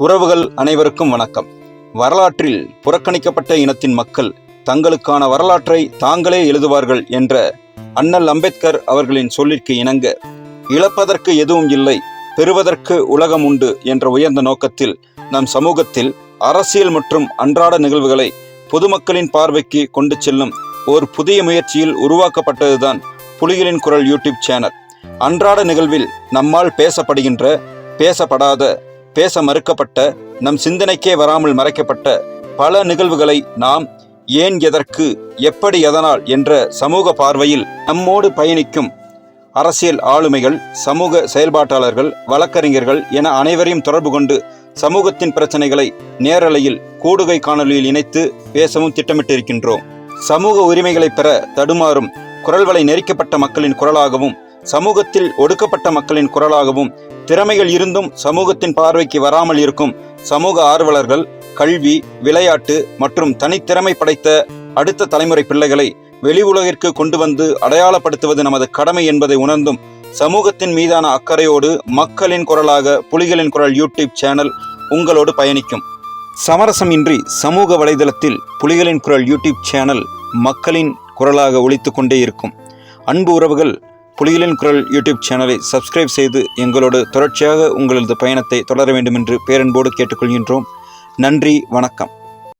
உறவுகள் அனைவருக்கும் வணக்கம். வரலாற்றில் புறக்கணிக்கப்பட்ட இனத்தின் மக்கள் தங்களுக்கான வரலாற்றை தாங்களே எழுதுவார்கள் என்ற அண்ணல் அம்பேத்கர் அவர்களின் சொல்லிற்கு இணங்க இழப்பதற்கு எதுவும் இல்லை பெறுவதற்கு உலகம் உண்டு என்ற உயர்ந்த நோக்கத்தில் நம் சமூகத்தில் அரசியல் மற்றும் அன்றாட நிகழ்வுகளை பொதுமக்களின் பார்வைக்கு கொண்டு செல்லும் ஒரு புதிய முயற்சியில் உருவாக்கப்பட்டதுதான் புலிகளின் குரல் யூடியூப் சேனல். அன்றாட நிகழ்வில் நம்மால் பேசப்படுகின்ற பேசப்படாத பேச மறுக்கப்பட்ட நம் சிந்தனைக்கே வராமல் மறைக்கப்பட்ட பல நிகழ்வுகளை நாம் ஏன் எதற்கு எப்படி எதனால் என்ற சமூக பார்வையில் நம்மோடு பயணிக்கும் அரசியல் ஆளுமைகள் சமூக செயல்பாட்டாளர்கள் வழக்கறிஞர்கள் என அனைவரையும் தொடர்பு கொண்டு சமூகத்தின் பிரச்சனைகளை நேரலையில் கூடுகை காணொலியில் இணைத்து பேசவும் திட்டமிட்டிருக்கின்றோம். சமூக உரிமைகளை பெற தடுமாறும் குரல்வலை நெரிக்கப்பட்ட மக்களின் குரலாகவும் சமூகத்தில் ஒடுக்கப்பட்ட மக்களின் குரலாகவும் திறமைகள் இருந்தும் சமூகத்தின் பார்வைக்கு வராமல் இருக்கும் சமூக ஆர்வலர்கள் கல்வி விளையாட்டு மற்றும் தனித்திறமை படைத்த அடுத்த தலைமுறை பிள்ளைகளை வெளி உலகிற்கு கொண்டு வந்து அடையாளப்படுத்துவது நமது கடமை என்பதை உணர்ந்தும் சமூகத்தின் மீதான அக்கறையோடு மக்களின் குரலாக புலிகளின் குரல் யூடியூப் சேனல் உங்களோடு பயணிக்கும். சமரசமின்றி சமூக வலைதளத்தில் புலிகளின் குரல் யூடியூப் சேனல் மக்களின் குரலாக ஒழித்து கொண்டே இருக்கும். அன்பு உறவுகள் புலிகளின் குரல் யூடியூப் சேனலை சப்ஸ்கிரைப் செய்து எங்களோடு தொடர்ச்சியாக உங்களது பயணத்தை தொடர வேண்டும் என்று பேரன்போடு கேட்டுக்கொள்கின்றோம். நன்றி வணக்கம்.